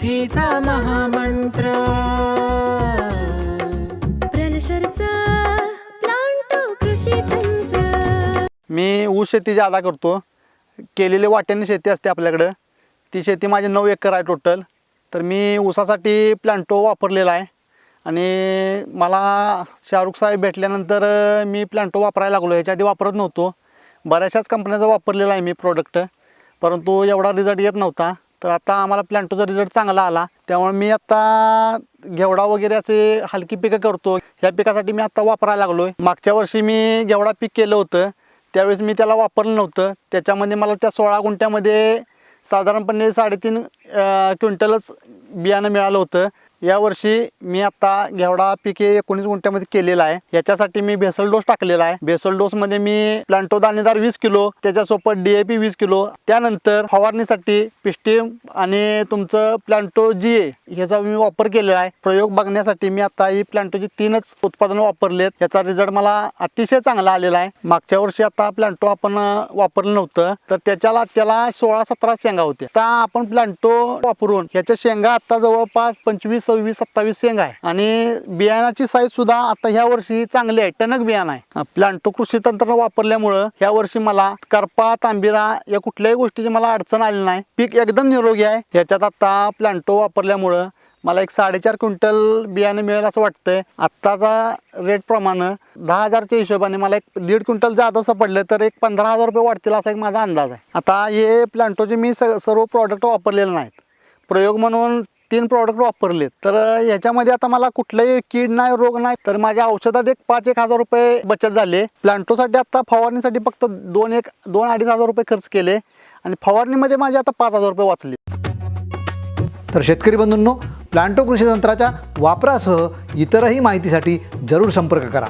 शेतीचा महामंत्र. प्रलशरचा प्लांटो कृषी तंत्र. मी ऊस शेती जादा करतो केलेली वाट्याने शेती असते आपल्याकडं. ती शेती माझी नऊ एकर आहे टोटल तर मी ऊसासाठी प्लांटो वापरलेला आहे. आणि मला शाहरुख साहेब भेटल्यानंतर मी प्लांटो वापरायला लागलो. ह्याच्या आधी वापरत नव्हतो. बऱ्याचशाच कंपन्याचा वापरलेला आहे मी प्रोडक्ट परंतु एवढा रिझल्ट येत नव्हता. तर आता आम्हाला प्लॅन्टोचा रिझल्ट चांगला आला. त्यामुळे मी आता घेवडा वगैरे असे हलकी पिकं करतो. ह्या पिकासाठी मी आता वापरायला लागलो आहे मागच्या वर्षी मी घेवडा पीक केलं होतं. त्यावेळेस मी त्याला वापरलं नव्हतं. त्याच्यामध्ये मला त्या सोळा गुंठ्यामध्ये साधारणपणे साडेतीन क्विंटलच बियाणं मिळालं होतं. यावर्षी मी आता घेवडा पिके एकोणीस गुंठ्यामध्ये केलेला आहे. याच्यासाठी मी बेसल डोस टाकलेला आहे. बेसल डोसमध्ये मी प्लांटो दाणेदार वीस किलो त्याच्यासोबत डी ए पी वीस किलो त्यानंतर फवारणीसाठी पिस्टीम आणि तुमचं प्लांटो जी ए ह्याचा मी वापर केलेला आहे. प्रयोग बघण्यासाठी मी आता ही प्लांटोची तीनच उत्पादनं वापरलेत. याचा रिझल्ट मला अतिशय चांगला आलेला आहे. मागच्या वर्षी आता प्लांटो आपण वापरलं नव्हतं. तर त्याच्याला त्याला सोळा सतरा शेंगा होत्या. आता आपण प्लांटो वापरून ह्याच्या शेंगा आता जवळपास पंचवीस सव्वीस सत्तावीस शेंगा आहे. आणि बियाणाची साईज सुद्धा आता ह्या वर्षी चांगली आहे. टणक बियाणं आहे. प्लांटो कृषी तंत्र वापरल्यामुळं ह्या वर्षी मला करपा तांबिरा या कुठल्याही गोष्टीची मला अडचण आली नाही. पीक एकदम निरोगी आहे. ह्याच्यात आता प्लांटो वापरल्यामुळं मला एक साडेचार क्विंटल बियाणे मिळेल असं वाटतंय. आत्ताचा रेट प्रमाणे दहा हजारच्या हिशोबाने मला एक दीड क्विंटल जात असं पडलं तर एक पंधरा हजार रुपये वाढतील असा एक माझा अंदाज आहे. आता हे प्लांटोचे मी स सर्व प्रॉडक्ट वापरलेले नाहीत. प्रयोग म्हणून तीन प्रॉडक्ट वापरलेत. तर ह्याच्यामध्ये आता मला कुठलाही कीड नाही रोग नाही तर माझ्या औषधात एक पाच एक हजार रुपये बचत झाले प्लांटोसाठी आता फवारणीसाठी फक्त दोन एक दोन अडीच हजार रुपये खर्च केले आणि फवारणीमध्ये माझे आता पाच हजार रुपये वाचले तर शेतकरी बंधूंनो प्लांटो कृषी तंत्राच्या वापरासह इतरही माहितीसाठी जरूर संपर्क करा.